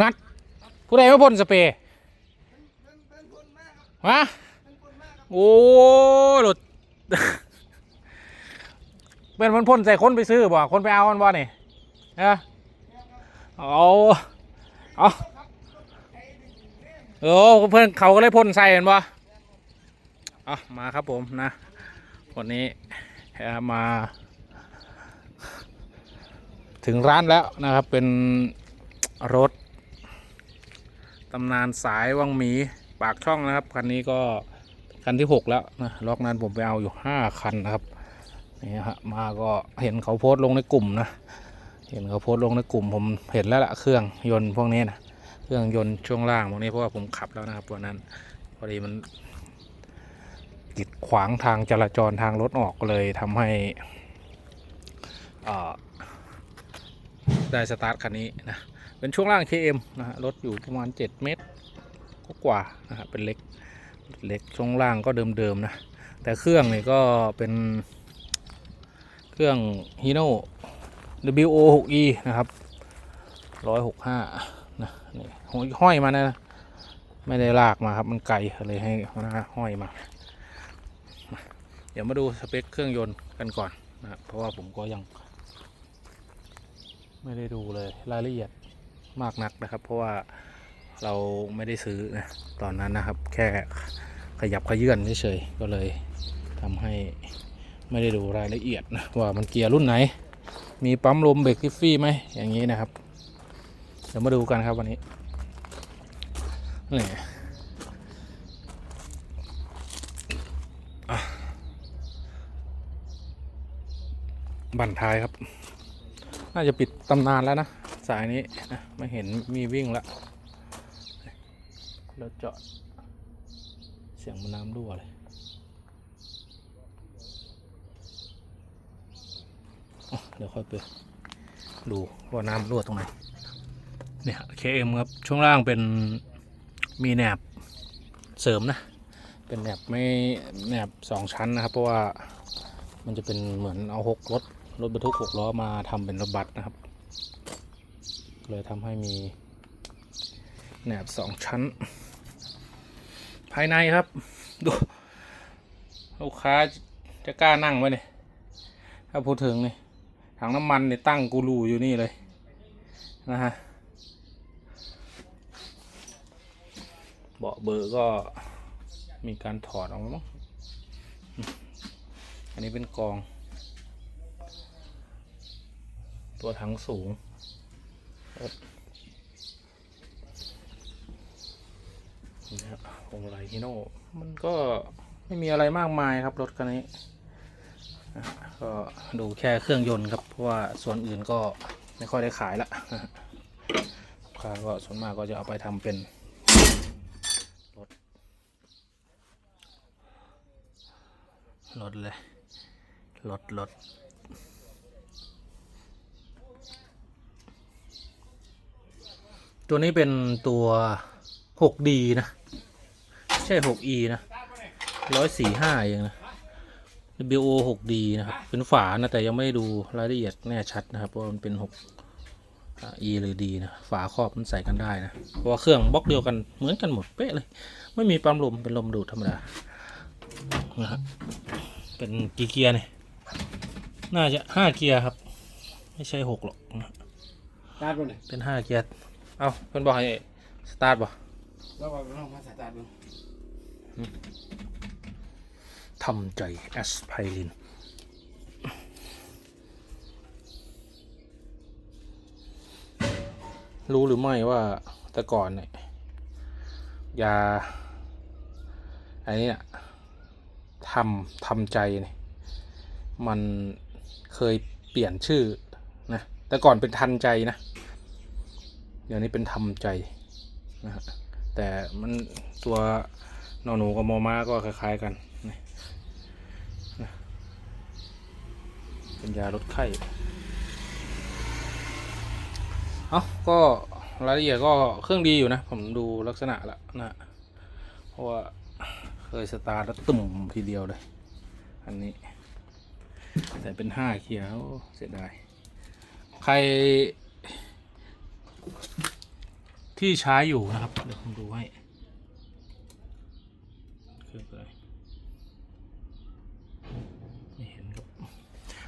นัด ผู้ใดมาพ่นสเปรย์ฮะโอ้หลุดเป็นมันพ่นใส่คนไปซื้อบ่คนไปเอามันบ่นี่เออเอาเอาโอ้เพื่อนเขาก็เลยพ่นใส่กันบ่เอามาครับผมนะวันนี้มา ถึงร้านแล้วนะครับเป็นรถ ตำนานสายวังหมีปากช่องนะครับ คันนี้ก็คันที่ 6 แล้วนะล็อกนั้นผมไปเอาอยู่ 5 คันนะครับนี่ฮะมาก็เห็นเขาโพสต์ลงในกลุ่มนะ เห็นเขาโพสต์ลงในกลุ่มผมเห็นแล้วละเครื่องยนต์พวกนี้นะเครื่องยนต์ช่วงล่างพวกนี้เพราะว่าผมขับแล้วนะครับวันนั้นพอดีมันกีดขวางทางจราจรทางรถออกเลยทำให้อ่าได้สตาร์ทคันนี้นะ เป็นช่วงล่าง KM นะฮะรถอยู่ประมาณ 7 เมตรก็กว่านะฮะเป็นเล็กเล็กช่วงล่างก็เดิมๆนะ แต่เครื่องนี่ก็เป็นเครื่อง Hino WO 6E นะครับ 165 นะนี่ห้อยมานะ ไม่ได้ลากมาครับ มันไกลเลยให้หัวหน้าห้อยมา เดี๋ยวมาดูสเปคเครื่องยนต์กันก่อนนะเพราะว่าผมก็ยัง ไม่ได้ดูเลยรายละเอียด มากนักนะครับ เพราะว่าเราไม่ได้ซื้อนะตอนนั้นนะครับ แค่ขยับขยื่นเฉยๆก็เลยทำให้ไม่ได้ดูรายละเอียดนะว่ามันเกียร์รุ่นไหน มีปั๊มลมเบรกทิฟฟี่ไหมอย่างนี้นะครับเดี๋ยวมาดูกันครับวันนี้นี่บั่นท้ายครับ น่าจะปิดตำนานแล้วนะ สายนี้นะไม่เห็นมีวิ่งละแล้วจอดเสียงมันน้ำรั่วเลยเดี๋ยวค่อยไปดูว่าน้ำรั่วตรงไหนเนี่ย KM ครับ ช่วงล่างเป็นมีแหนบเสริมนะ เป็นแหนบไม่แหนบสองชั้นนะครับ เพราะว่ามันจะเป็นเหมือนเอาหกรถรถบรรทุกหกล้อมาทำเป็นรถบัสนะครับ เลยทำให้มีแหนบสองชั้น ภายในครับ ดู ลูกค้าจะกล้านั่งไหมเนี่ยถ้าพูดถึงเนี่ยถังน้ำมันเนี่ยตั้งกูรูอยู่นี่เลย นะฮะเบาะเบอร์ก็มีการถอดออกมามั้งอันนี้เป็นกอง ตัวถังสูง นี่ครับพวงมาลัยฮิโน่มันก็ไม่มีอะไรมากมายครับ รถคันนี้ก็ดูแค่เครื่องยนต์ครับ เพราะว่าส่วนอื่นก็ไม่ค่อยได้ขายละค้าก็ส่วนมากก็จะเอาไปทำเป็นรถรถเลยรถรถ ตัวนี้เป็นตัว 6D นะไม่ใช่ 6E นะ145เองนะ WO 6D นะครับ เป็นฝานะ แต่ยังไม่ได้ดูรายละเอียดแน่ชัดนะครับ ว่ามันเป็น6อ่า E หรือ D นะ ฝาครอบมันใส่กันได้นะ เพราะว่าเครื่องบล็อกเดียวกันเหมือนกันหมดเป๊ะเลย ไม่มีปั๊มลมเป็นลมดูดธรรมดานะฮะเป็นกี่เกียร์เนี่ย น่าจะห้าเกียร์ครับ ไม่ใช่หกหรอกนะตาร์ทบ่เนี่ยเป็นห้าเกียร์ เอาเพื่อนบอกให้สตาร์ทบ่แล้วก็ลองมาสตาร์ทดูทำใจแอสไพรินรู้หรือไม่ว่าแต่ก่อนเนี่ยยาอันนี้น่ะทำทำใจเนี่ยมันเคยเปลี่ยนชื่อนะแต่ก่อนเป็นทันใจนะ เดี๋ยวนี้เป็นทำใจนะฮะแต่มันตัวนอหนูกับมอม้าก็คล้ายๆกันนะนะเป็นยาลดไข้เอาก็รายละเอียดก็เครื่องดีอยู่นะ ผมดูลักษณะแล้วนะเพราะว่าเคยสตาร์ทแล้วตุ่มทีเดียวเลย อันนี้ แต่เป็นห้าเคียร์โอ้เสียดาย ใคร ที่ใช้อยู่นะครับ เดี๋ยวผมดูให้คืออะไรไม่เห็นครับ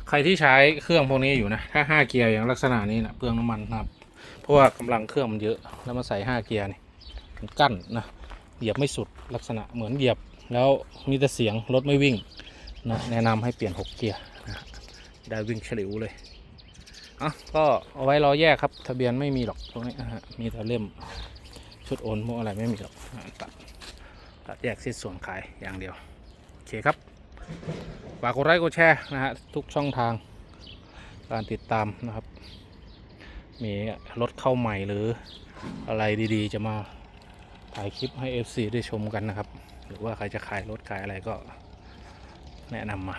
ใครที่ใช้เครื่องพวกนี้อยู่นะ ถ้าห้าเกียร์อย่างลักษณะนี้นะเปลืองน้ำมันนะครับ เพราะว่ากำลังเครื่องมันเยอะ แล้วมาใส่ห้าเกียร์นี่มันกั้นนะ เหยียบไม่สุดลักษณะเหมือนเหยียบ แล้วมีแต่เสียงรถไม่วิ่งนะแนะนำให้เปลี่ยนหกเกียร์นะได้วิ่งเฉลิวเลย อะก็เอาไว้รอแยกครับ ทะเบียนไม่มีหรอกตรงนี้นะฮะมีแต่เล่มชุดโอนพวกอะไรไม่มีหรอกตัดตัดแยกสิ้นส่วนขายอย่างเดียว โอเคครับฝากกดไลค์กดแชร์นะฮะทุกช่องทางการติดตามนะครับ มีรถเข้าใหม่หรืออะไรดีๆ จะมาถ่ายคลิปให้ FC ได้ชมกันนะครับ หรือว่าใครจะขายรถขายอะไรก็แนะนำมา